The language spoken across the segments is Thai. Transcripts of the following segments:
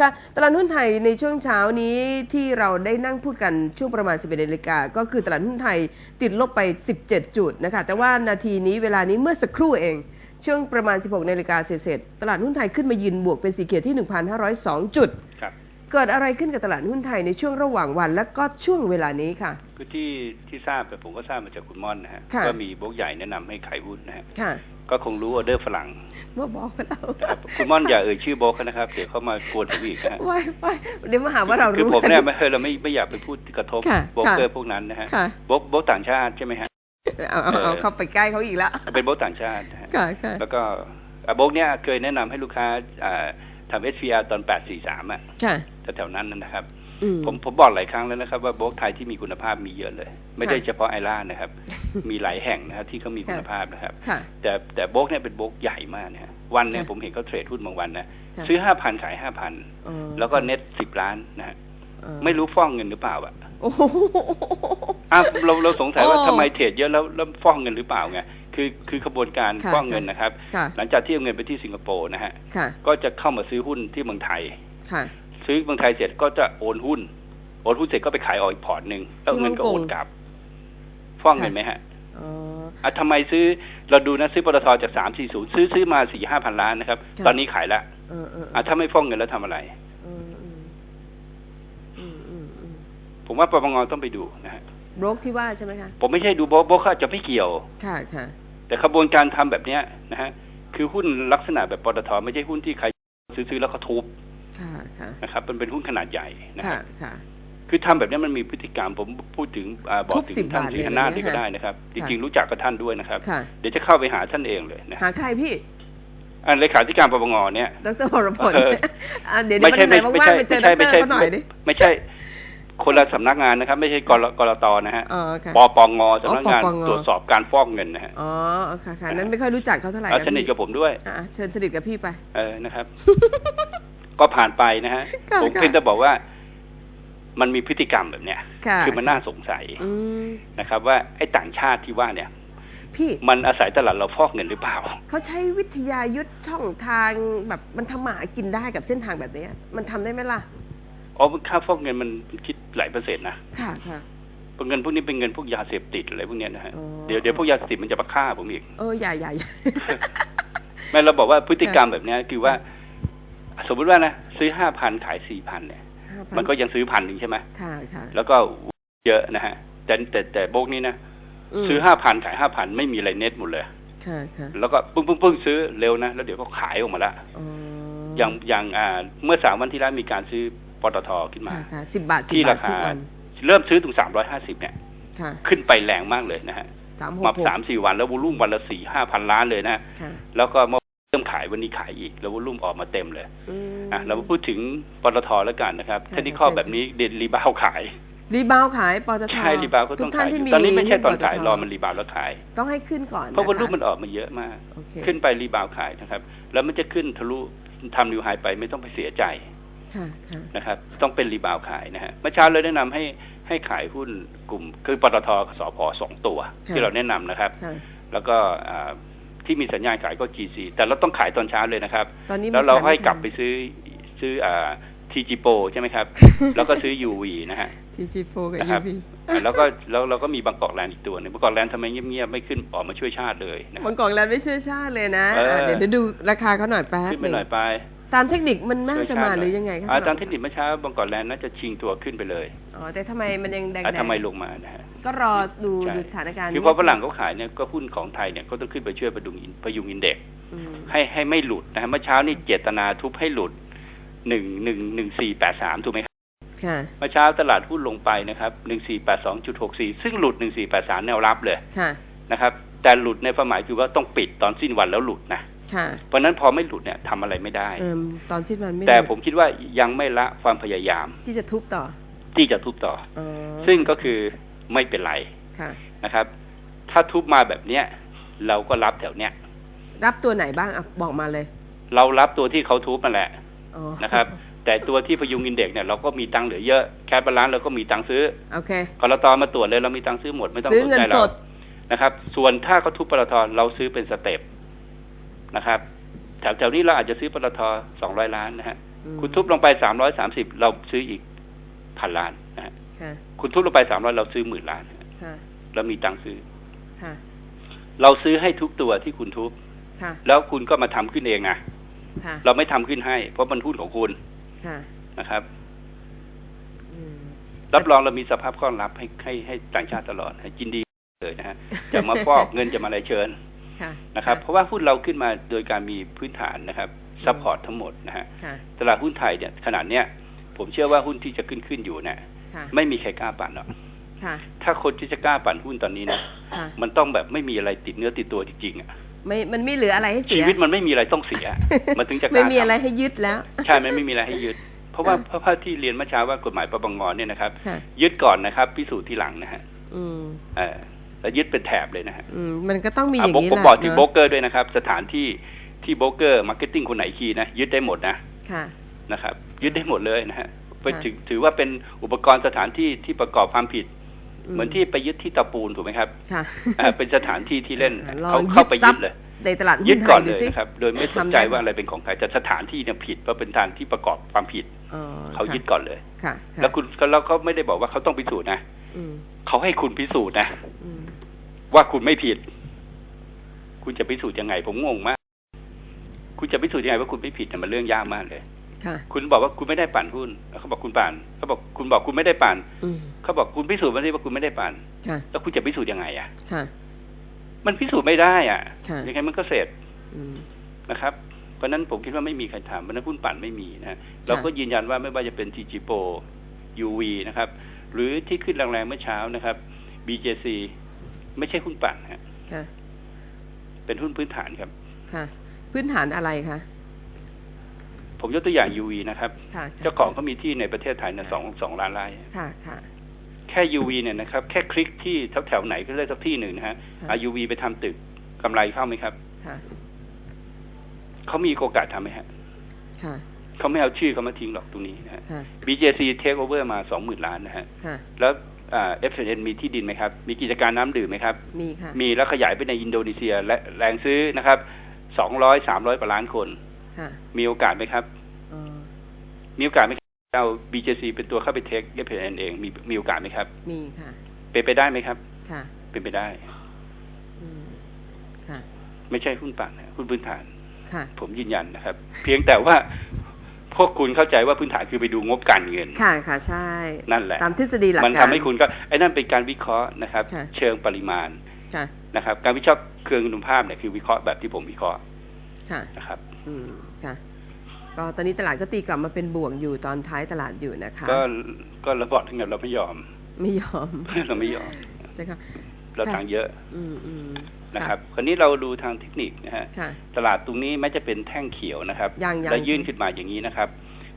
ค่ะตลาดหุ้นไทยในช่วงเช้านี้ที่เราได้นั่งพูดกันช่วงประมาณ 11นาฬิกาก็คือตลาดหุ้นไทยติดลบไป 17 จุดนะคะ แต่ว่านาทีนี้เวลานี้เมื่อสักครู่เอง ช่วงประมาณ 16นาฬิกาเศษๆตลาดหุ้นไทยขึ้นมายืนบวกเป็นสีเขียวที่ 1,502 จุด ครับ เกิดอะไรขึ้นกับตลาดหุ้นไทยในช่วงระหว่างวัน และก็ช่วงเวลานี้ค่ะ คือที่ที่ทราบแต่ผมก็ทราบมาจากคุณม่อนนะฮะค่ะ ว่ามีโบล็อกใหญ่แนะนำให้ขายหุ้นนะฮะ ค่ะ ก็คงรู้ออเดอร์ฝรั่งเมื่อบอกเรานะครับคุณม่อนอย่าเอ่ยชื่อโบล็อกนะครับ เดี๋ยวเขามากวนผมอีกนะฮะไว้ไว้เดี๋ยวมาหาว่าเราคือรู้ผมกันเนี่ยไม่เคยเราไม่ไม่อยากไปพูดกระทบค่ะโบรกเกอร์พวกนั้นนะฮะค่ะโบล็อกโบล็อกต่างชาติใช่ไหมฮะเอาเอาเอาเข้าไปใกล้เขาอีกแล้วเป็นโบล็อกต่างชาตินะฮะค่ะค่ะแล้วก็อะโบล็อกเนี่ยเคยแนะนำให้ลูกค้าอ่าทำ SPR ตอน843อะค่ะแถวๆนั้นนะครับอืม ผมผมบอกหลายครั้งแล้วนะครับ ว่าโบล็อกไทยที่มีคุณภาพมีเยอะเลย ไม่ได้เฉพาะไอร่านะครับ มีหลายแห่งนะครับที่เขามีคุณภาพนะครับค่ะแต่แต่โบล็อกเนี่ยเป็นโบล็อกใหญ่มากนะฮะวันเนี่ยค่ะผมเห็นเขาเทรดหุ้นบางวันนะค่ะซื้อห้าพันขายห้าพันอ๋อแล้วก็เน็ตสิบล้านนะฮะเออไม่รู้ฟ้องเงินหรือเปล่าอะโอ้โหอะเราเราสงสัยว่าโอ้ทำไมเทรดเยอะแล้วแล้วฟ้องเงินหรือเปล่าไงคือคือขบวนการค่ะฟ้องเงินนะครับค่ะหลังจากที่เอาเงินไปที่สิงคโปร์นะฮะค่ะก็จะเข้ามาซื้อหุ้นที่เมืองไทยค่ะ ซื้อเมืองไทยเสร็จก็จะโอนหุ้น โอนหุ้นเสร็จก็ไปขายออกอีกพอร์ตหนึ่งแล้วเงินก็โอนกลับฟ้องเงินไหมฮะอ๋ออะทำไมซื้อเราดูนะซื้อปตทจากสามสี่ศูนย์ซื้อซื้อมาสี่ห้าพันล้านนะครับค่ะตอนนี้ขายละเออเอออะถ้าไม่ฟ้องเงินแล้วทำอะไรเออเอออืมอืมอืมผมว่าปปงต้องไปดูนะฮะโบรกที่ว่าใช่ไหมคะผมไม่ใช่ดูโบะโบะเขาอาจจะไม่เกี่ยว ค่ะค่ะแต่ขบวนการทำแบบเนี้ยนะฮะคือหุ้นลักษณะแบบปตทไม่ใช่หุ้นที่ใครซื้อๆแล้วเขาทุบค่ะค่ะ นะครับมันเป็นหุ้นขนาดใหญ่นะคค่ะรับค่ะคือทำแบบเนี้ยมันมีพฤติกรรมผมพูดถึงอ่าบอกทุบถึสิงบท่านบาทที่เลยหน้านะที่ก็ฮะได้นะครับจค่ะริงๆรู้จักกับท่านด้วยนะครับค่ะเดี๋ยวจะเข้าไปหาท่านเองเลยนะหาใครพี่อันเลขาธิการปปงเนี่ยดรวรพลเอออะเดี๋ยวเดี๋ยววันไหนว่างๆไปเจอดรไม่ใช่เขาหน่อยดิไม่ใช่คนละสำนักงานนะครับ ไม่ใช่กรกรตนะฮะอ๋อค่ะปปงสำนักงานอ๋อปปงตรวจสอบการฟอกเงินนะฮะอ๋อค่ะค่ะนั้นไม่ค่อยรู้จักเขาเท่าไหร่เอานะสนิทพี่กับผมด้วยอะเชิญสนิทกับพี่ไป เออนะครับ ก็ผ่านไปนะฮะค่ะผมค่ะเพียงแต่บอกว่ามันมีพฤติกรรมแบบเนี้ยค่ะคือมันน่าสงสัยอืมนะครับ ว่าไอ้ต่างชาติที่ว่าเนี่ยพี่มันอาศัยตลาดเราฟอกเงินหรือเปล่า เขาใช้วิทยายุทธช่องทางแบบมันทำมาหากินได้กับเส้นทางแบบเนี้ยมันทำได้ไหมล่ะอ๋อค่าฟอกเงินมันคิดหลายเปอร์เซ็นต์นะค่ะค่ะเงินพวกนี้เป็นเงินพวกยาเสพติดอะไรพวกเนี้ยนะฮะอ๋อเดี๋ยวเดี๋ยวพวกยาเสพติดมันจะมาฆ่าผมอีกเอออย่าอย่าอย่าแม่เราบอกว่าพฤติกรรมแบบเนี้ยคือว่า สมมติว่านะซื้อห้าพันขายสี่พันเนี่ย5,000มันก็ยังซื้อพันหนึ่งใช่ไหมค่ะค่ะแล้วก็เยอะนะฮะ แต่แต่แต่โบกนี้นะมซื้อห้าพันขายห้าพันไม่มีอะไรเน็ตหมดเลยค่ะค่ะแล้วก็ปึ้งปึ้งปึ้งซื้อเร็วนะแล้วเดี๋ยวก็ขายออกมาละอ๋ออย่างอย่างอ่า เมื่อสามวันที่แล้วมีการซื้อปตทขึ้นมาค่ะค่ะสิบบาทสิที่บบาราทคาทุกวันเริ่มซื้อถึงสามร้อยห้าสิบเนี่ยค่ะขึ้นไปแรงมากเลยนะฮะสามหกมาหกสามสี่วันแล้ววอลุ่มวันละสี่ห้าพันล้านเลยนะค่ะแล้วก็เมื่อเริ่มขายวันนี้ขายอีก แล้ววอลุ่มออกมาเต็มเลยอืมอะเรามาพูดถึงปตทแล้วกันนะครับค่ะเทคนิคอลใช่แบบนี้เด่นรีบาวขายรีบาวขายปตทใช่รีบาวก็ทุต้องกท่าขานยอที่ยู่มีตอนนี้ไม่ใช่ตอนหุ้ขายปตทรอมันรีบาวแล้วขาย ต้องให้ขึ้นก่อนเพราะวอลุ่มคมันออกมาเยอะมากโอเคขึ้นไปรีบาวขายนะครับ แล้วมันจะขึ้นทะลุทำนิวไฮไปไม่ต้องไปเสียใจค่ะค่ะนะครับ ต้องเป็นรีบาวขายนะฮะเมื่อเช้าเลยแนะนำให้ให้ขายหุ้นกลุ่ม คือปตทกับสพสองตัว ที่เราแนะนำนะครับค่ะแล้วก็อ่า ที่มีสัญญาณขายก็ GC แต่เราต้องขายตอนเช้าเลยนะครับ ตอนนี้แล้วเรามันขยให้ม่กลับทันไปซื้อซื้ออ่าทีจีโปใช่ไหมครับ แล้วก็ซื้อ UV นะฮะทีจีโฟกับนะคยูรับบีอ่าแล้วก็แล้วเราก็มีบางกอกแลนด์อีกตัวหนึงบางกอกแลนด์ทำไมเงียบๆไม่ขึ้นออกมาช่วยชาติเลยนะคมัรับนกองแลนด์ไม่เชื่อชาติเลยนะเอออะเดี๋ยวเดี๋ยวดูราคาเขาหน่อยแป๊บขึ้นหไปนึ่งหน่อยไป ตามเทคนิคมันน่าช่วยจะชมาติหรือยังไงคะอ่าสำหรับตามเทคนิคเมื่อเช้าบางกอกแลนด์น่าจะชิงตัวขึ้นไปเลยอ๋อแต่ทำไมมันยังแดงอะๆทำไมลงมานะฮะก็รอดูใช่ดูสถานการณ์คือพอฝรั่งเขาขายเนี่ยก็หุ้นของไทยเนี่ยก็ต้องขึ้นไปช่วยประดุงอินพยุงอินเด็กซ์อืมให้ให้ไม่หลุดนะฮะเมื่อเช้านี่เจตนาทุบให้หลุดหนึ่งหนึ่งหนึ่งสี่แปดสามถูกไหมครับค่ะเมื่อเช้าตลาดหุ้นลงไปนะครับหนึ่งสี่แปดสองจุดหกสี่ซึ่งหลุดหนึ่งสี่แปดสามแนวรับเลยค่ะ นะครับ แต่หลุดในความหมายคือว่าต้องปิดตอนสิ้นวันแล้วหลุดนะค่ะเพราะฉะนั้นพอไม่หลุดเนี่ยทำอะไรไม่ได้เอิมตอนสิ้นวันไม่แต่หยุดผมคิดว่ายังไม่ละความพยายาม ที่จะทุบต่อ ที่จะทุบต่ออ๋อซึ่งก็คือไม่เป็นไรค่ะนะครับ ถ้าทุบมาแบบเนี้ย เราก็รับแถวเนี้ยรับตัวไหนบ้างอะบอกมาเลย เรารับตัวที่เขาทุบมาแหละอ๋อนะครับแต่ตัวที่พยุงอินเด็กซ์เนี่ยเราก็มีตังค์เหลือเยอะแคปบาลานซ์เราก็มีตังค์ซื้อโอเคกรตมาตรวจเลยเรามีตังค์ซื้อหมดไม่ต้องซื้อสนเงินใจสเราด นะครับ ส่วนถ้าเขาทุบปตทเราซื้อเป็นสเต็ปนะครับแถวแถวนี้เราอาจจะซื้อปตทสองร้อยล้านนะฮะอืมคุณทุบลงไปสามร้อยสามสิบเราซื้ออีกพันล้านนะฮะค่ะคุณทุบลงไปสามร้อยเราซื้อหมื่นล้านค่ะเรามีตังค์ซื้อค่ะเราซื้อให้ทุกตัวที่คุณทุบค่ะแล้วคุณก็มาทำขึ้นเองนะค่ะเราไม่ทำขึ้นให้ เพราะมันหุ้นของคุณค่ะนะครับอืมรับรองเรามีสภาพคล่องรับให้ให้ให้ต่างชาติตลอดให้ยินดี เลยนะฮะจะมาฟอกเงินจะมาอะไรเชิญค่ะนะครับ เพราะว่าหุ้นเราขึ้นมาโดยการมีพื้นฐานนะครับซัพพอร์ตทั้งหมดนะฮะค่ะตลาดหุ้นไทยเนี่ยขนาดเนี้ยผมเชื่อว่าหุ้นที่จะขึ้นขึ้นอยู่เนี่ยค่ะไม่มีใครกล้าปั่นหรอกค่ะถ้าคนที่จะกล้าปั่นหุ้นตอนนี้นะค่ะมันต้องแบบไม่มีอะไรติดเนื้อติดตัวจริงๆอะไม่มันไม่เหลืออะไรให้เสีชียวิตมันไม่มีอะไรต้องเสีย มันถึงจะกล้าไม่มีทำอะไรให้ยึดแล้ว ใช่ไหมไม่มีอะไรให้ยึด เพราะว่าค่ะเพราะว่าที่เรียนเมื่อเช้าว่ากฎหมายปปงเนี่ยนะครับค่ะยึดก่อนนะครับ พิสูจน์ทีหลังนะฮะอืมเออ แล้วยึดเป็นแถบเลยนะฮะอืมมันก็ต้องมีอย่างอะนี้ผมแหละบอกที่เนโบรอะกเกอร์ด้วยนะครับ สถานที่ที่โบรกเกอร์มาร์เก็ตติ้งคนไหนคีย์นะยึดได้หมดนะค่ะนะครับ ยึดได้หมดเลยนะฮะไปค่ะถือถือว่าเป็นอุปกรณ์สถานที่ที่ประกอบความผิด เหมือนที่ไปยึดที่ตะปูนถูกไหมครับค่ะอ่าเป็นสถานที่ที่เล่นลองเขาเข้าไปทรัยึพดย์เลยในตลาดยึหุ้ดนไทก่อนยเลดูยสินะครับ โดยไม่จะสนทำใจได้ว่าอะไรเป็นของใครแต่สถานที่เนี่ยผิดว่าเป็นทางที่ประกอบความผิดอ๋อเขายึดค่ะก่อนเลยค่ะค่ะแล้วคุณแล้วเขาไม่ได้บอกว่าเขาต้องพิสูจน์นะอืม เขาให้คุณพิสูจน์นะอืมว่าคุณไม่ผิด คุณจะพิสูจน์ยังไง ผมงงมาก คุณจะพิสูจน์ยังไงว่าคุณไม่ผิดเนี่ยมันเรื่องยากมากเลยค่ะคุณบอกว่าคุณไม่ได้ปั่นหุ้นแล้วเขาบอกคุณปั่นเขาบอกคุณบอกคุณไม่ได้ปั่นอืมเขาบอกคุณพิสูจน์มาสิว่าคุณไม่ได้ปั่นค่ะแล้วคุณจะพิสูจน์ยังไง อะค่ะมันพิสูจน์ไม่ได้ อะค่ะยังไงมันก็เสร็จอืมนะครับเพราะฉะนั้นผมคิดว่าไม่มีใครทำเพราะฉะนั้นหุ้นปั่นไม่มีนะฮะเราก็ยืนยันว่าไม่ว่าจะเป็น TG Pro UV นะครับ หรือที่ขึ้นแรงๆเมื่อเช้านะครับ BJC ไม่ใช่หุ้นปั่นฮะค่ะเป็นหุ้นพื้นฐานครับ ค่ะ พื้นฐานอะไรคะผมยกตัวอย่าง UV นะครับค่ะเจ้าของเขามีที่ในประเทศไทยเนี่ยสองสองล้านไร่ค่ะค่ะแค่ UV เนี่ยนะครับ แค่คลิกที่แถวแถวๆไหนก็ได้สักที่หนึ่งนะฮะค่ะเอา UV ไปทำตึกกำไรเข้าไหมครับ ค่ะเขามีโอกาสทำไหมฮะ ค่ะ เขาไม่เอาชื่อเขามาทิ้งหรอกตรงนี้นะฮะค่ะ BJC take over มาสองหมื่นล้านนะฮะค่ะแล้วอ่า FNN มีที่ดินไหมครับ มีกิจการน้ำดื่มไหมครับ มีค่ะ มีแล้วขยายไปในอินโดนีเซียและแรงซื้อนะครับสองร้อยสามร้อยกว่าล้านคนค่ะมีโอกาสไหมครับอ๋อมีโอกาสไหมครับเอา BJC เป็นตัวเข้าไปเทค FNN เองมีมีโอกาสไหมครับ มีค่ะ เป็นไปได้ไหมครับ ค่ะ เป็นไปได้อืมค่ะ ไม่ใช่หุ้นปั่นนะหุ้นพื้นฐาน ค่ะ ผมยืนยันนะครับ เพียงแต่ว่า พวกคุณเข้าใจว่าพื้นฐานคือไปดูงบการเงิน ค่ะค่ะใช่ นั่นแหละ ตามทฤษฎีหลักการ มันทำให้คุณก็ไอ้นั่นเป็นการวิเคราะห์นะครับค่ะเชิงปริมาณค่ะนะครับ การวิเคราะห์เครื่องคุณภาพเนี่ยคือวิเคราะห์แบบที่ผมวิเคราะห์ค่ะนะครับ อืมค่ะก็ตอนนี้ตลาดก็ตีกลับมาเป็นบวกอยู่ตอนท้ายตลาดอยู่นะคะ ก็ก็เราบอกทั้งนั้นเราไม่ยอม ไม่ยอม เราไม่ยอมใช่ค่ะเราค่ะทางเยอะ อืมอืม นะครับคราวนี้เราดูทางเทคนิคนะฮะค่ะตลาดตรงนี้แม้จะเป็นแท่งเขียวนะครับยังยังแล้วยื่นขึ้นมาอย่างนี้นะครับ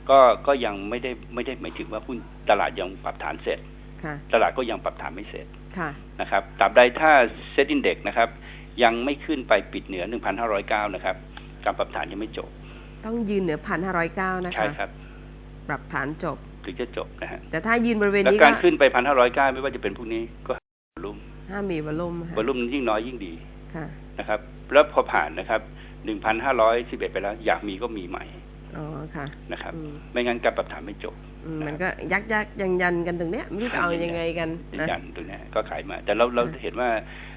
ก็ก็ยังไม่ได้ไม่ได้หมายถึงว่าหุ้นตลาดยังปรับฐานเสร็จค่ะตลาดก็ยังปรับฐานไม่เสร็จค่ะนะครับตราบใดถ้าเซ็ตอินเด็กนะครับ ยังไม่ขึ้นไปปิดเหนือ 1,509 นะครับ การปรับฐานยังไม่จบ ต้องยืนเหนือพันห้าร้อยเก้านะใช่คะครับ ปรับฐานจบ ถึงจะจบนะฮะแต่ถ้ายืนบริเวณแล้วนี้การก็ขึ้นไป 1,509 ไม่ว่าจะเป็นพวกนี้ก็วอลุ่ม ห้ามมีวอลลุ่มค่ะวอลุ่มยิ่งน้อยยิ่งดีค่ะนะครับ แล้วพอผ่านนะครับ1,511ไปแล้ว อยากมีก็มีใหม่อ๋อค่ะนะครับอืมไม่งั้นการปรับฐานไม่จบอืมมันก็ยักยักยันยันกันตรงเนี้ยไม่รู้จะเอายังไงกันยืนนะยันตรงเนี้ยก็ขายมา แต่เราเราค่ะเห็นว่า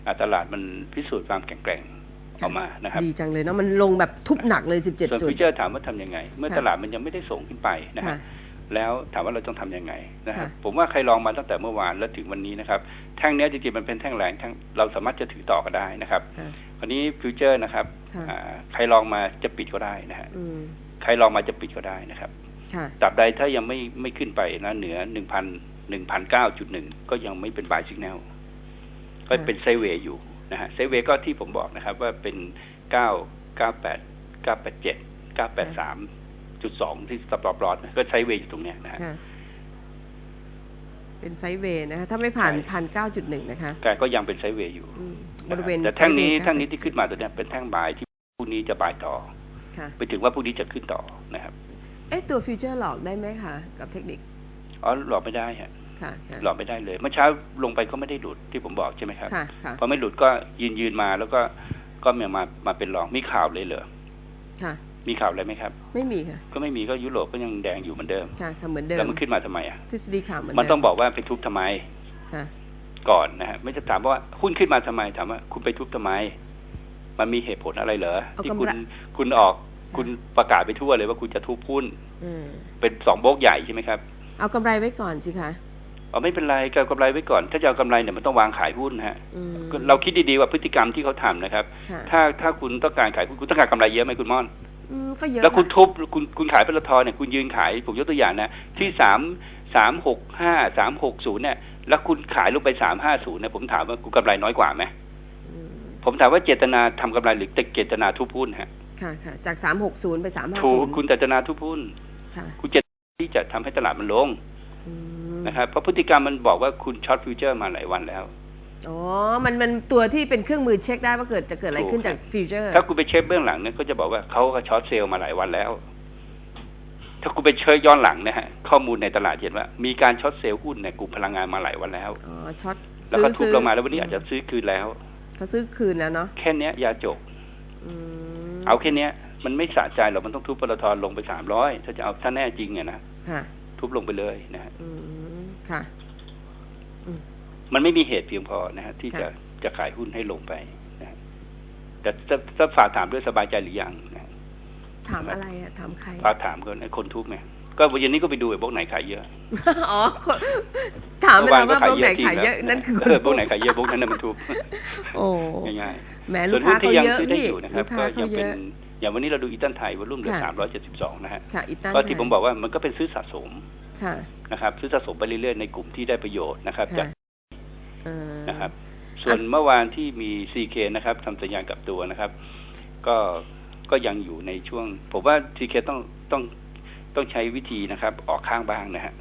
อ่าตลาดมันพิสูจน์ความแข็งแกร่งออกมานะครับดีจังเลยเนาะมันลงแบบทุบหนักเลย 17ส่วนจุดฟิวเจอร์ถามว่าทำยังไง เมื่อค่ะตลาดมันยังไม่ได้ส่งขึ้นไปนะค่ะฮะ แล้วถามว่าเราต้องทำยังไงนะครับค่ะผมว่าใครลองมาตั้งแต่เมื่อวานแล้วถึงวันนี้นะครับแท่งเนี้ยจริงๆมันเป็นแท่งแรงแท่งเราสามารถจะถือต่อก็ได้นะครับค่ะวันนี้ฟิวเจอร์นะครับค่ะอ่าใครลองมาจะปิดก็ได้นะฮะอืมใครลองมาจะปิดก็ได้นะครับค่ะตราบใดถ้ายังไม่ไม่ขึ้นไปนะเหนือหนึ่งพันหนึ่งพันเก้าจุดหนึ่งก็ยังไม่เป็นบายสิกแนลก็เป็นไซด์เวย์อยู่นะฮะไซด์เวย์ก็ที่ผมบอกนะครับว่าเป็นเก้าเก้าแปดเก้าแปดเจ็ดเก้าแปดสาม จุดสองที่สปอร์ตลอดก็ไซด์เวย์อยู่ตรงเนี้ยนะฮะค่ะเป็นไซด์เวย์นะคะถ้าไม่ผ่านใช่พันเก้าจุดหนึ่งนะคะแต่ก็ยังเป็นไซด์เวย์อยู่อืมบนะริฮะเวณแต่แท่งนี้ไซด์เวย์แท่งนี้ที่ขึ้นมาตัวเนี้ยเป็นแท่งบายที่พรุ่งนี้จะบายต่อค่ะไปถึงว่าพรุ่งนี้จะขึ้นต่อนะครับ เอ๊ะตัวฟิวเจอร์หลอกได้ไหมคะกับเทคนิคอ๋อหลอกไม่ได้ฮะค่ะค่ะหลอกไม่ได้เลย เมื่อเช้าลงไปก็ไม่ได้หลุดที่ผมบอกใช่ไหมครับค่ะค่ะพอไม่หลุดก็ยืนยืนมาแล้วก็ก็มามามาเป็นรองมีข่าวเลยเหรอค่ะ มีข่าวอะไรไหมครับ ไม่มีค่ะ ก็ไม่มีก็ยุโรปก็ยังแดงอยู่เหมือนเดิม ค่ะทำเหมือนเดิแล้วมมันขึ้นมาทำไมอะทฤษฎีข่าวเหมือนมันเดิมต้องบอกว่าไปทุบทำไมค่ะก่อนนะฮะไม่จะถามว่าหุ้นขึ้นมาทำไมถามว่า คุณไปทุบทำไม มันมีเหตุผลอะไรเหรอเอาที่กำไรคุณคุณออกคุณประกาศไปทั่วเลยว่าคุณจะทุบหุ้นอืมเป็นสองโบกใหญ่ใช่ไหมครับ เอากำไรไว้ก่อนสิคะเอาไม่เป็นไรก็เอากำไรไว้ก่อน ถ้าจะเอากำไรเนี่ยมันต้องวางขายหุ้นฮะอืมก็เราคิดดีๆว่าพฤติกรรมที่เขาทำนะครับค่ะถ้าถ้าคุณต้องการขายหุ้นคุณต้องการกำไรเยอะไหมคุณม่อนอืม ก็เยอะแล้วคุณะทุบคุณคุณขายปตทเนี่ยคุณยืนขายผมยกตัวอย่างนะ ที่สามสามหกห้าสามหกศูนย์เนี่ย แล้วคุณขายลงไปสามห้าศูนย์เนี่ยผมถามว่าคุณกำไรน้อยกว่าไหมอืมผมถามว่าเจตนาทำกำไรหรือเจตนาทุบหุ้นฮะค่ะค่ะจากสามหกศูนย์ไปสามห้าถูศูกนย์คุณเจตนาทุบหุ้นค่ะคุณเจตนาที่จะทำให้ตลาดมันลงอืมนะครับเพราะพฤติกรรมมันบอกว่าคุณช็อตฟิวเจอร์มาหลายวันแล้ว อ๋อ มันมันตัวที่เป็นเครื่องมือเช็คได้ว่าเกิดจะเกิดอะไรถูกขึ้นจากฟิวเจอร์ ถ้าคุณไปเช็คเบื้องหลังเนี่ยก็จะบอกว่าเขาก็ช็อตเซลล์มาหลายวันแล้ว ถ้าคุณไปเช็คย้อนหลังนะฮะข้อมูลในตลาดเห็นว่า มีการช็อตเซลล์หุ้นในกลุ่มพลังงานมาหลายวันแล้วอ๋อช็อตแล้วก็ทุบลงมาแล้ววันนี้อาจจะซื้อคืนแล้วเขาซื้อคืนแล้วเนาะแค่เนี้ยยาจบอืมเอาแค่เนี้ย มันไม่สะใจหรอกมันต้องทุบปตทลงไปสามร้อยถ้าจะเอาถ้าแน่จริงอะนะค่ะทุบลงไปเลยนะฮะอืมค่ะ มันไม่มีเหตุเพียงพอนะฮะที่จะค่ะจะขายหุ้นให้ลงไปนะฮะแต่ถ้าถ้าฝากถามด้วยสบายใจหรือยังนะถามอะไรอะถามใครฝากถามคนไอ้คนทุบไงก็วันนี้ก็ไปดูไอ้พวกไหนขายเยอะอ๋อคนถามไปแล้วว่าพวกไหนขายเยอะจริงนั่นคือเออพวกไหนขายเยอะพวกนั้นน่ะมันทุบโอ้ง่ายแหมๆลูส่วกนหุ้ค้านเขาที่ยังเยอะซื้อได้พี่อยู่นะครัลูบกค้าก็เขายังเยเป็นอะอย่างวันนี้เราดูอีตันไทยวอลุ่มเหลือค่ะสามร้อยเจ็ดสิบสองนะฮะค่ะอีตันก็ที่ผมบอกว่ามันก็เป็นซื้อสะสมค่ะนะครับซื้อสะสมไปเรื่อยๆในกลุ่มที่ได้ประโยชน์นะครับจากค่ะเอ่อ นะครับ ส่วนเมื่อวานที่มี CK นะครับทำสัญญาณกลับตัวนะครับ ก็ก็ยังอยู่ในช่วง ผมว่า CK ต้องต้องต้องใช้วิธีนะครับ ออกข้างบ้างนะฮะ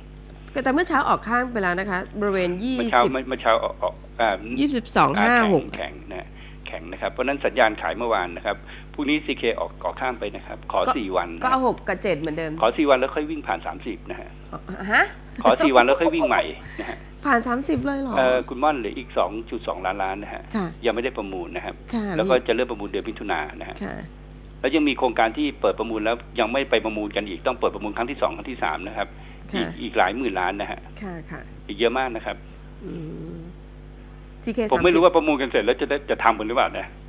แต่เมื่อเช้าออกข้างไปแล้วนะคะ บริเวณยี่เมื่อเช้าสิบเมื่อเมื่อเช้าออกออกอ่ายี่สิบสองอ่าห้าหกแข็งแข็งนะแข็งนะครับ เพราะฉะนั้นสัญญาณขายเมื่อวานนะครับพรุ่งนี้ CK ออกออกข้างไปนะครับ ขอสี่วันนะก็เอาหกกับเจ็ดเหมือนเดิม ขอสี่วันแล้วค่อยวิ่งผ่านสามสิบนะฮะอ๋อฮะ ขอสี่วันแล้วค่อยวิ่งใหม่นะฮะผ่านสามสิบเลยเหรอเอ่อคุณม่อนเหลืออีกสองจุดสองล้านล้านนะฮะค่ะยังไม่ได้ประมูลนะครับค่ะแล้วก็จะเริ่มประมูลเดือนมิถุนายนนะฮะค่ะแล้วยังมีโครงการที่เปิดประมูลแล้วยังไม่ไปประมูลกันอีกต้องเปิดประมูลครั้งที่สองครั้งที่สามนะครับอีกค่ะอีกหลายหมื่นล้านนะฮะค่ะค่ะอีกเยอะมากนะครับอืมซีเคผมไม่รู้ว่าประมูลกันเสร็จแล้วจะได้จะทำกันหรือเปล่านะอืม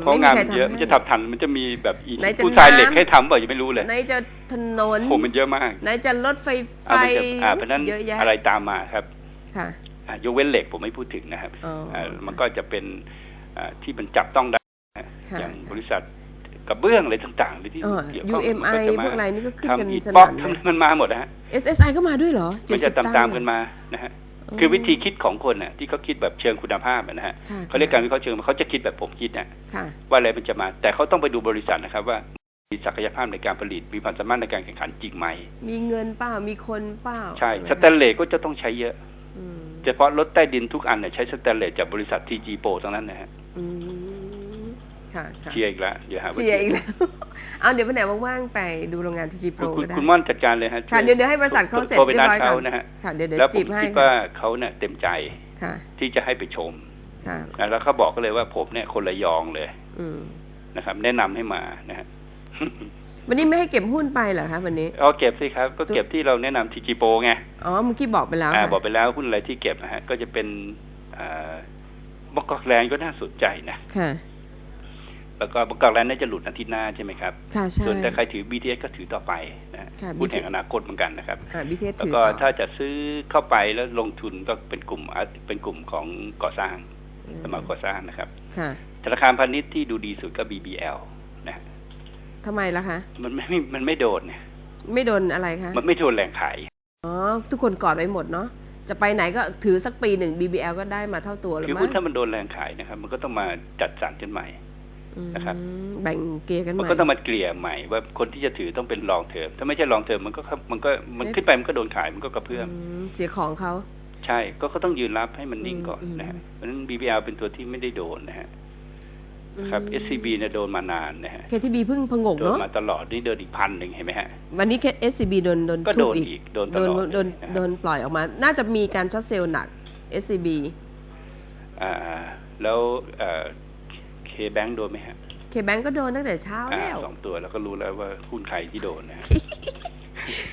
เพราะไม่มีงานใครมันเยอะทำมันให้จะทำทันมันจะมีแบบอีไหนจะผู้ชายเหล็กน้ำให้ทำเปล่ายังไม่รู้เลยไหนจะถนนผมมันเยอะมากไหนจะรถไฟไฟอ่ามันจะอ่าเพราะฉะนั้นเยอะแยะอะไรตามมาครับค่ะอ่ายกเว้นเหล็กผมไม่พูดถึงนะครับอ๋ออ่ามันก็จะเป็นอ่าที่มันจับต้องได้นะค่ะอย่างบริษัทกระเบื้องอะไรต่างๆหรือที่เออเกี่ยวข้อง UMI นจพวกอะไรนี่ก็ขึ้นกันทำอิฐสบล็อกนั่นเลยทำมันมาหมดนะฮะ SSI ก็มาด้วยเหรอมันจะ70ตามงตามๆกันมานะฮะ คือวิธีคิดของคนน่ะที่เขาคิดแบบเชิงคุณภาพอะนะฮะค่ะเขาเรียกการวิเคราะห์เชิงเขาจะคิดแบบผมคิดนะค่ะว่าอะไรมันจะมา แต่เขาต้องไปดูบริษัทนะครับว่ามีศักยภาพในการผลิตมีความสามารถในการแข่งขันจริงไหม มีเงินเปล่ามีคนเปล่าใช่ไหมสแตนเลสก็จะต้องใช้เยอะอืมเฉพาะรถใต้ดินทุกอันเนี่ยใช้สแตนเลสจากบริษัททีจีโปทั้งนั้นนะฮะอืม ค่ะค่ะเชียร์อีกแล้วเดี๋ยวหาว่าเชียร์อีกแล้วเอาเดี๋ยววันไหนว่างๆไปดูโรงงานทีจีโปคุณรคุณก็ได้คุณม่อนจัดการเลยฮะค่ะเดี๋ยวเดี๋ยวให้บริษัทเขาเสร็จโทรไปเรียนับดร้อยก่เขาอนนะฮะค่ะเดี๋ยวเดี๋ยวแล้วผจีมบให้คิดค่ะว่าเขาเนี่ยเต็มใจค่ะที่จะให้ไปชมค่ะนะแล้วเขาบอกก็เลยว่าผมเนี่ยคนระยองเลย อืมนะครับ แนะนำให้มานะฮะวันนี้ไม่ให้เก็บหุ้นไปเหรอคะวันนี้เอาเก็บสิครับ ก็เก็บที่เราแนะนำทีจีโปไงอ๋อเมื่อกี้บอกไปแล้วอ่าค่ะบอกไปแล้วหุ้นอะไรที่เก็บนะฮะก็จะเป็นอ่าบกอกแลนด์ก็น่าสนใจนะค่ะ แล้วก็บกอกแลนด์น่าจะหลุดอาทิตย์หน้าใช่ไหมครับค่ะใช่ส่วนถ้าใครถือ BTS ก็ถือต่อไปนะฮะค่ะหุ้น BTS แห่งอนาคตเหมือนกันนะครับอ่าบีเทสแล้วถือก็ต่อถ้าจะซื้อเข้าไปแล้วลงทุนก็เป็นกลุ่มอะเป็นกลุ่มของก่อสร้างอืมสมาก่อสร้างนะครับ ค่ะธนาคารพาณิชย์ที่ดูดีสุดก็ BBL นะฮะทำไมล่ะคะ มันไม่มันไม่โดนเนี่ยไม่โดนอะไรคะ มันไม่โดนแหล่งขาย อ๋อ ทุกคนกอดไว้หมดเนาะ จะไปไหนก็ถือสักปีหนึ่ง BBL ก็ได้มาเท่าตัวแล้วคือมั้หุ้นง ถ้ามันโดนแรงขายนะครับ มันก็ต้องมาจัดสรรกันใหม่อืม นะครับแบ่งเกียร์กันใหมันม่ก็ต้องมาเกลี่ยใหม่ว่าคนที่จะถือต้องเป็นลองเทอมถ้าไม่ใช่ลองเทอมมันก็ครับมันก็มันขึ้นไปมันก็โดนขายมันก็กระเพื่อมอืมเสียของเขาใช่ก็ก็ต้องยืนรับให้มันนิ่งก่อนอืมนะฮะเพราะฉะนั้น BBL เป็นตัวที่ไม่ได้โดนนะฮะครับ SCB เนี่ยโดนมานานนะฮะเคทีบีเพิ่งพงกโดนเนาะมาตลอดนี่เดินอีกพันหนึ่งเห็นไหมฮะ วันนี้เค SCB โดนโดนก็ทุโดบนอีกอีกโดนตโดนลอดโดนเลยะฮะโดนปล่อยออกมา น่าจะมีการช็อตเซลล์หนัก SCB อ่าแล้ว เคแบงโดนไหมฮะเคแบงก็โดนตั้งแต่เช้าอ่าแล้วสองตัวแล้วก็รู้แล้วว่าหุ้นใครที่โดนนะ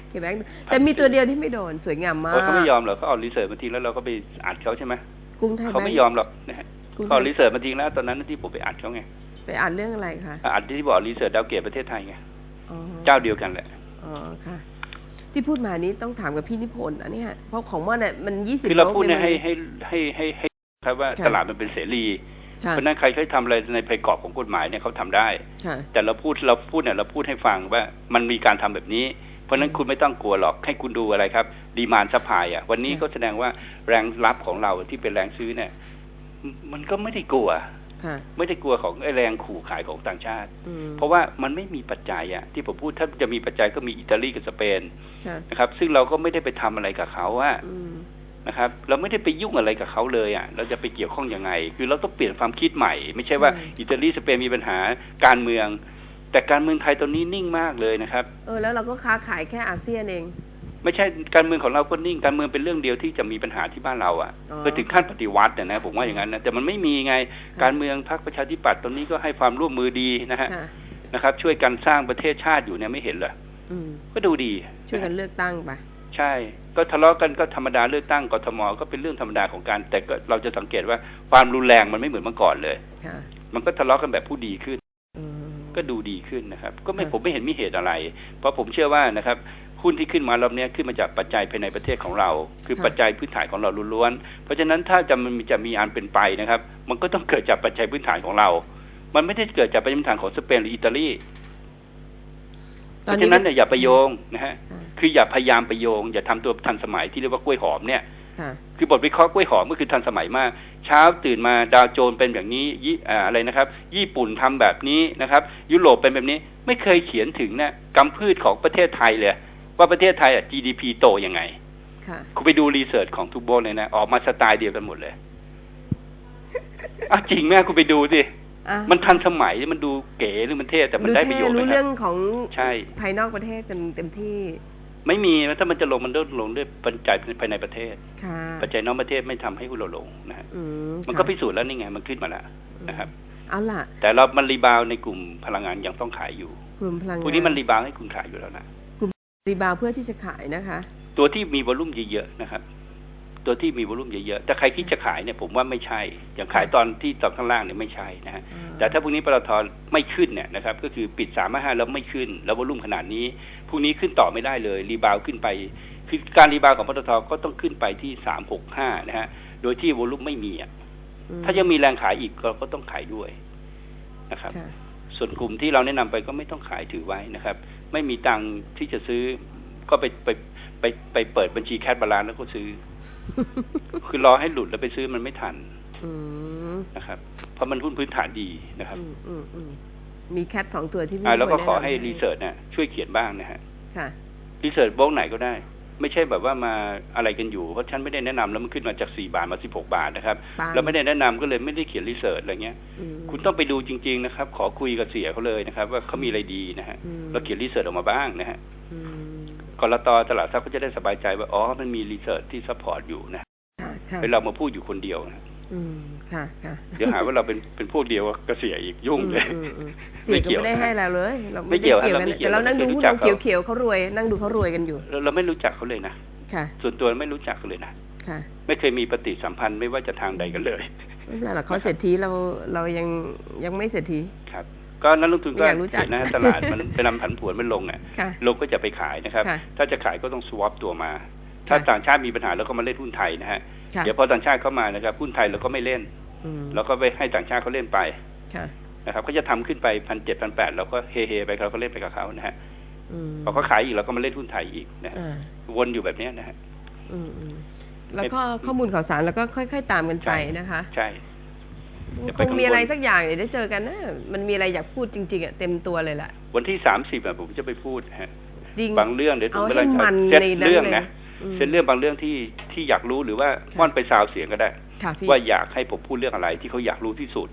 เคแบงแต่มีตัวเดียวที่ไม่โดนสวยงามมากเพราะเขาไม่ยอมหรอกเขาเอารีเสิร์ชมาทิ้งแล้วเราก็ไปอัดเขาใช่ไหมกรุงไทยเขาแบงไม่ค์ยอมหรอกนะฮะกรุงไทเขาเอายรีเสิร์ชมาทิ้งแล้วตอนนั้นที่ผมไปอัดเขาไงไปอ่านเรื่องอะไรคะอัดที่บอกรีเสิร์ชดาวเกตประเทศไทยไงอ๋อเจ้าเดียวกันแหละอ๋อค่ะ ที่พูดมานี้ต้องถามกับพี่นิพนธ์นะเนี่ยเพราะของมันเนี่ยมันยี่สิบคือเราพูดในเนี่ยให้ให้ให้ให้ให้ครับว่าค่ะตลาดมันเป็นเสรีค่ะ เพราะฉะนั้นใครเคยทำอะไรในภายกรอบของกฎหมายเนี่ยเขาทำได้ค่ะแต่เราพูดเราพูดเนี่ยเราพูดให้ฟังว่ามันมีการทำแบบนี้ เพราะฉะนั้นคุณไม่ต้องกลัวหรอกให้คุณดูอะไรครับ ดีมานซัพพลายอะ วันนี้ค่ะก็แสดงว่าแรงรับของเราที่เป็นแรงซื้อเนี่ยมมันก็ไม่ได้กลัวค่ะไม่ได้กลัวของไอ้แรงขู่ขายของต่างชาติอืมเพราะว่ามันไม่มีปัจจัยอะที่ผมพูดถ้าจะมีปัจจัยก็มีอิตาลีกับสเปนค่ะนะครับ ซึ่งเราก็ไม่ได้ไปทำอะไรกับเขาอะอืม นะครับ เราไม่ได้ไปยุ่งอะไรกับเขาเลยอะเราจะไปเกี่ยวข้องยังไง คือเราต้องเปลี่ยนความคิดใหม่ ไม่ใช่ว่าอิตาลีสเปนมีปัญหาการเมือง แต่การเมืองไทยตอนนี้นิ่งมากเลยนะครับ เออแล้วเราก็ค้าขายแค่อาเซียนเอง ไม่ใช่การเมืองของเราก็นิ่งการเมืองเป็นเรื่องเดียวที่จะมีปัญหาที่บ้านเราอะอ๋อเพื่อถึงขั้นปฏิวัตินะนะผมว่าอย่างนั้นนะแต่มันไม่มีไงะการเมืองพรรคประชาธิปัตย์ตอนนี้ก็ให้ความร่วมมือดีนะฮะค่ะนะครับ ช่วยกันสร้างประเทศชาติอยู่เนี่ยไม่เห็นเหรออืมก็ดูดีช่วยกันเลือกตั้งไปใช่ ก็ทะเลาะกันก็ธรรมดาเลือกตั้งกทมก็เป็นเรื่องธรรมดาของการ แต่ก็เราจะสังเกตว่าความรุนแรงมันไม่เหมือนเมื่อก่อนเลยค่ะมันก็ทะเลาะกันแบบผู้ดีขึ้นอืมก็ดูดีขึ้นนะครับ ก็ไม่ค่ะผมไม่เห็นมีเหตุอะไร เพราะผมเชื่อว่านะครับหุ้นที่ขึ้นมารอบเนี้ยขึ้นมาจากปัจจัยภายในประเทศของเรา คือปัจจัยพื้นฐานของเราล้วนๆเพราะฉะนั้นถ้าจะมันจะมีอันเป็นไปนะครับ มันก็ต้องเกิดจากปัจจัยพื้นฐานของเรา มันไม่ได้เกิดจากปัจจัยพื้นฐานของสเปนหรืออิตาลี เพตอนราะนี้ฉะนั้นเนี่ยอย่าไปโยงนะฮะค่ะคืออย่าพยายามไปโยง อย่าทำตัวทันสมัยที่เรียกว่ากล้วยหอมเนี่ยค่ะคือบทวิเคราะห์กล้วยหอมก็คือทันสมัยมาก เช้าตื่นมาดาวโจนส์เป็นแบบนี้ยี่อ่าอะไรนะครับ ญี่ปุ่นทำแบบนี้นะครับ ยุโรปเป็นแบบนี้ไม่เคยเขียนถึงนะกำพืชของประเทศไทยเลย ว่าประเทศไทยอะ GDP โตยังไงค่ะคุณไปดูรีเสิร์ชของทุกโบนเลยนะ ออกมาสไตล์เดียวกันหมดเลยอะจริงแม่คุณไปดูสิอะ มันทันสมัยมันดูเก๋หรือมันเท่แต่มันรู้ได้ปแค่ระโยชน์รู้นะคเรื่รัอบงของใช่ภายนอกประเทศกันเต็มที่ ไม่มีถ้ามันจะลงมันต้องลงด้วยปัจจัยภายในประเทศค่ะปัจจัยนอกประเทศไม่ทำให้หุ้นเราลงนะฮะอืมมันก็ค่ะพิสูจน์แล้วนี่ไงมันขึ้นมาแล้วนะครับเอาล่ะ แต่เรามันรีบาวด์ในกลุ่มพลังงานยังต้องขายอยู่กลุ่มพลังงานพวกนี้มันรีบาวด์ให้คุณขายอยู่แล้วนะรีบาวเพื่อที่จะขายนะคะ ตัวที่มีวอลุ่มเยอะๆนะครับ ตัวที่มีวอลุ่มเยอะๆแต่ใครคิดจะขายเนี่ยผมว่าไม่ใช่ อย่างขายตอนที่ตอนข้างล่างเนี่ยไม่ใช่นะฮะแต่ถ้าพรุ่งนี้ปตทไม่ขึ้นเนี่ยนะครับก็คือปิดสามห้าแล้วไม่ขึ้น แล้ววอลุ่มขนาดนี้พรุ่งนี้ขึ้นต่อไม่ได้เลย รีบาวด์ขึ้นไป คือการรีบาวด์ของปตทก็ต้องขึ้นไปที่สามหกห้านะฮะโดยที่วอลุ่มไม่มีอะอืมถ้ายังมีแรงขายอีกเราก็ต้องขายด้วยนะครับค่ะส่วนกลุ่มที่เราแนะนำไปก็ไม่ต้องขายถือไว้นะครับ ไม่มีตังค์ที่จะซื้อก็ไปไป ไปไปเปิดบัญชีแคชบาลานแล้วก็ซื้อ คือรอให้หลุดแล้วไปซื้อมันไม่ทันอืมนะครับ เพราะมันหุ้นพื้นฐานดีนะครับอืมอืมอืมมีแคทสองตัวที่พี่อ่าแล้วก็บยขอให้แนะนำรีเสิร์ชเนี่ยช่วยเขียนบ้างนะฮะค่ะรีเสิร์ชบล็อกไหนก็ได้ ไม่ใช่แบบว่ามาอะไรกันอยู่เพราะฉันไม่ได้แนะนำแล้วมันขึ้นมาจากสี่บาทมาสิบหกบาทนะครับปาล์มเราไม่ได้แนะนำก็เลยไม่ได้เขียนรีเสิร์ชอะไรเงี้ยอืมคุณต้องไปดูจริง ๆ นะครับ ขอคุยกับเสียเขาเลยนะครับ ว่าเขามีอะไรดีนะฮะอืมเราเขียนรีเสิร์ชออกมาบ้างนะฮะอืม กรตตลาดทรัพย์ก็จะได้สบายใจว่าอ๋อมันมีรีเสิร์ชที่ซัพพอร์ตอยู่นะค่ะค่ะเป็นเรามาพูดอยู่คนเดียวนะอืมค่ะค่ะเดี๋ยวหาว่าเราเป็นเป็นพวกเดียวกับเสียอีกยุ่งเลยอืมอืมอืมเสียก็ไม่ได้ให้เราเลย เราไม่เกี่ยวด้เกี่ยวกันเราไม่เกี่ยวแต่เรานั่งดูเราไม่หุ้นรู้จัเรากเขาเขียวๆเขารวย นั่งดูเขารวยกันอยู่เราเราไม่รู้จักเขาเลยนะค่ะ ส่วนตัวไม่รู้จักเขาเลยนะค่ะ ไม่เคยมีปฏิสัมพันธ์ไม่ว่าจะทางใดกันเลยไม่เป็นไรหรอกเขาเศรษฐีเราเรายังยังไม่เศรษฐีครับ ก็นักลงทุนก็อยากรู้จักเห็นนะตลาดมันเป็นนำผันผวนมันลงอะค่ะลงก็จะไปขายนะครับค่ะถ้าจะขายก็ต้องสวอปตัวมา ถ้าค่ะต่างชาติมีปัญหาแล้วก็มาเล่นหุ้นไทยนะฮะค่ะเดี๋ยวพอต่างชาติเข้ามานะครับหุ้นไทยเราก็ไม่เล่นอืมเราก็ไปให้ต่างชาติเขาเล่นไปค่ะนะครับเขาจะทำขึ้นไปพันเจ็ดพันแปดเราก็เฮเฮไปเราก็เล่นไปกับเขานะฮะอืมพอเขาขายอีกเราก็มาเล่นหุ้นไทยอีกนะฮะอ่าวนอยู่แบบเนี้ยนะฮะอืมอืมแล้วก็ข้อมูลข่าวสารเราก็ค่อย ๆ ตามกันไปใช่นะคะ ใช่อย่า คไปงกังวลมีอะไรสักอย่างเดี๋ยวได้เจอกันนะมันมีอะไรอยากพูดจริงๆอะเต็มตัวเลยแหละวันที่สามสิบผมจะไปพูดฮะจริงบางเรื่องเดี๋ยวถึงเอาเวให้ลามันเซ็ตในนั้นเรื่องเลยนะอืมเซ็ตเรื่องบางเรื่องที่ที่อยากรู้หรือว่าค่ะม่อนไปซาวเสียงก็ได้ค่ะพี่ว่าอยากให้ผมพูดเรื่องอะไรที่เขาอยากรู้ที่สุด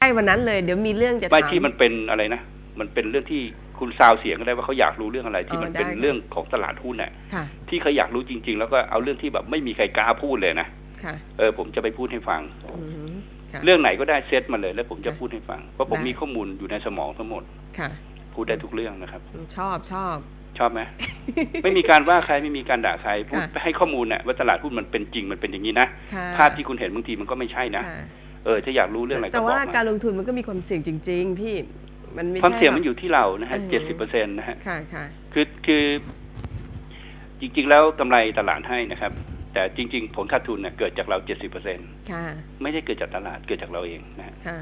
ใช่วันนั้นเลยเดี๋ยวมีเรื่องจะไม่ถามที่มันเป็นอะไรนะมันเป็นเรื่องที่คุณซาวเสียงก็ได้ว่าเขาอยากรู้เรื่องอะไร ที่อ๋อมันเป็นได้ค่ะเรื่องของตลาดหุ้นน่ะค่ะที่เขาอยากรู้จริง ๆ แล้วก็เอาเรื่องที่แบบไม่มีใครกล้าพูดเลยนะค่ะเออผมจะไปพูดให้ฟังอืมค่ะ เรื่องไหนก็ได้เซตมาเลย แล้วผมจะพูดให้ฟัง เพราะผมได้มีข้อมูลอยู่ในสมองทั้งหมดค่ะพูดได้ทุกเรื่องนะครับ ชอบชอบ ชอบไหมไม่มีการว่าใครไม่มีการด่าใครพูดค่ะให้ข้อมูลน่ะว่าตลาดหุ้นมันเป็นจริงมันเป็นอย่างนี้นะค่ะภาพที่คุณเห็นบางทีมันก็ไม่ใช่นะค่ะเออถ้าอยากรู้เรื่องอะไรก็แต่บอกว่ามาการลงทุนมันก็มีความเสี่ยงจริง ๆ พี่มันไม่ใช่ความเสี่ยงแบบมันอยู่ที่เรานะฮะเอเจ็ดสิบอเปอร์เซ็นต์นะฮะค่ะค่ะคือคือ จริง ๆ แล้วกำไรตลาดให้นะครับ แต่จริง ๆ ผลขาดทุนเนี่ยเกิดจากเราเจ็ดสิบเปอร์เซ็นค่ะไม่ได้เกิดจากตลาดเกิดจากเราเองนะฮะค่ะ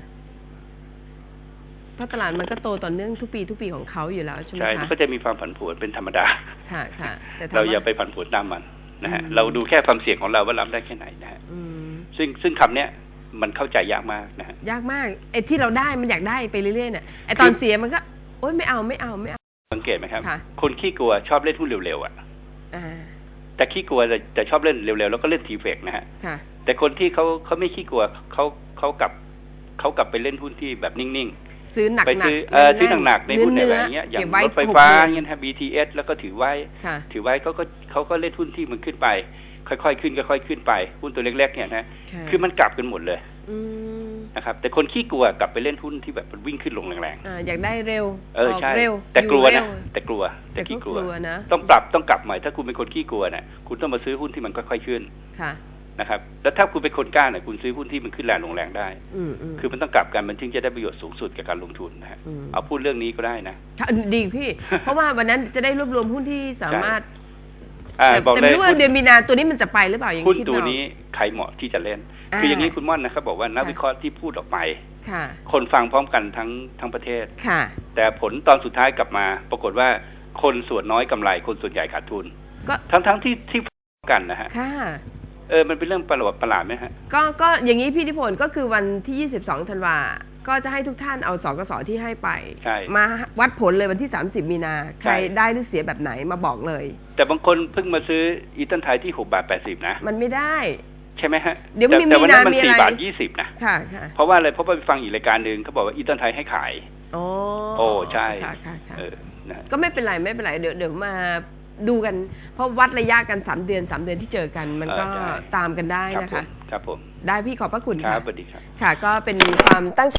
เพราะตลาดมันก็โตต่อเนื่องทุกปีทุกปีของเขาอยู่แล้วใช่ไหมใช่มันคะก็จะมีความผันผวนเป็นธรรมดาค่ะค่ะแต่ถมเราอย่าว่ไปผันผวนตามมันนะฮะอืมเราดูแค่ความเสี่ยงของเราว่ารับได้แค่ไหนนะฮะอืมซึ่งซึ่งคำเนี้ยมันเข้าใจยากมากนะฮะยากมากไอ้ที่เราได้มันอยากได้ไปเรื่อยๆเนี่ยไอ้ตอนเสียมันก็โอ๊ยไม่เอาไม่เอาไม่เอาสังเกตไหมครับค่ะคนขี้กลัวชอบเล่นหุ้นเร็วๆอะอ่า แต่ขี้กลัวจะจะชอบเล่นเร็วๆแล้วก็เล่นทีเฟกนะฮะค่ะแต่คนที่เขาเขาไม่ขี้กลัวเขาเขากลับเขากลับไปเล่นหุ้นที่แบบนิ่งซื้อหนักๆไปหนักซื้อเออซื้อหนักๆในหุ้นอะไรอย่างเงี้ยอย่างเก็บไว้รถไฟฟ้าหกดือนเงี้ยนะ BTS แล้วก็ถือไว้ค่ะถือไว้เขาก็เขาก็เล่นหุ้นที่มันขึ้นไป ค่อยๆขึ้นค่อยๆขึ้นไปหุ้นตัวเล็กๆเนี่ยนะค่ะคือมันกลับกันหมดเลยอืม นะครับ แต่คนขี้กลัวกลับไปเล่นหุ้นที่แบบมันวิ่งขึ้นลงแรงอ่าอยากได้เร็วๆเออออกใช่เร็วแต่กลัวอยู่นะเร็แต่กลัวแต่แต่ก็ขี้กกลัวลัวนะต้องปรับต้องกลับใหม่ถ้าคุณเป็นคนขี้กลัวเนี่ยคุณต้องมาซื้อหุ้นที่มันค่อยๆขึ้นค่ะนะครับแล้วถ้าคุณเป็นคนกล้าเนี่ยคุณซื้อหุ้นที่มันขึ้นแรงลงแรงได้อืมอืมคือมันต้องกลับกันมันถึงจะได้ประโยชน์สูงสุดกับการลงทุนนะฮะอืมเอาพูดเรื่องนี้ก็ได้นะค่ะดีพี่ เพราะว่าวันนั้นจะได้รวบรวมหุ้นที่สามารถอ่าแต่บอกแต่เลไม่ยรู้ว่าเดือนมีนาตัวนี้มันจะไปหรือเปล่ายังหุ้นคิดตัวไม่ออกนี้ใครเหมาะที่จะเล่นอ่า คืออย่างนี้คุณม่อนนะครับบอกว่านักค่ะวิเคราะห์ที่พูดออกไปค่ะคนฟังพร้อมกันทั้งทั้งประเทศค่ะ แต่ผลตอนสุดท้ายกลับมา ปรากฏว่าคนส่วนน้อยกำไร คนส่วนใหญ่ขาดทุน ก็ทั้งทั้งที่ที่กันนะฮะค่ะเออมันเป็นเรื่องประหลาดประหลาดไหมฮะก็ก็อย่างนี้พี่นิพนธ์ก็คือวันที่ 22ธันวาก็จะให้ทุกท่านเอาสกสที่ให้ไปใช่มาวัดผลเลยวันที่ 30 มีนา ใครใช่ได้หรือเสียแบบไหนมาบอกเลย แต่บางคนเพิ่งมาซื้ออีตันไทยที่หกบาทแปดสิบนะ มันไม่ได้ ใช่ไหมฮะเดี๋ยวแต่มีแต่วันนั้นมีนามันมีสี่อะไรบาทยี่สิบนะค่ะค่ะเพราะว่าอะไรเพราะว่าไปฟังอีกรายการหนึ่งเขาบอกว่าอีตันไทยให้ขายอ๋อโอ้ใช่ค่ะค่ะค่ะเออนะฮะก็ไม่เป็นไรไม่เป็นไรเดี๋ยวเดี๋ยวมาดูกัน เพราะวัดระยะกัน3เดือน3เดือนที่เจอกัน มันก็เออใช่ตามกันได้ครับนะผคะมครับผม ได้พี่ขอบพระคุณครัค่ะบสวัสดีครับ ค่ะ ก็เป็นความตั้งใจ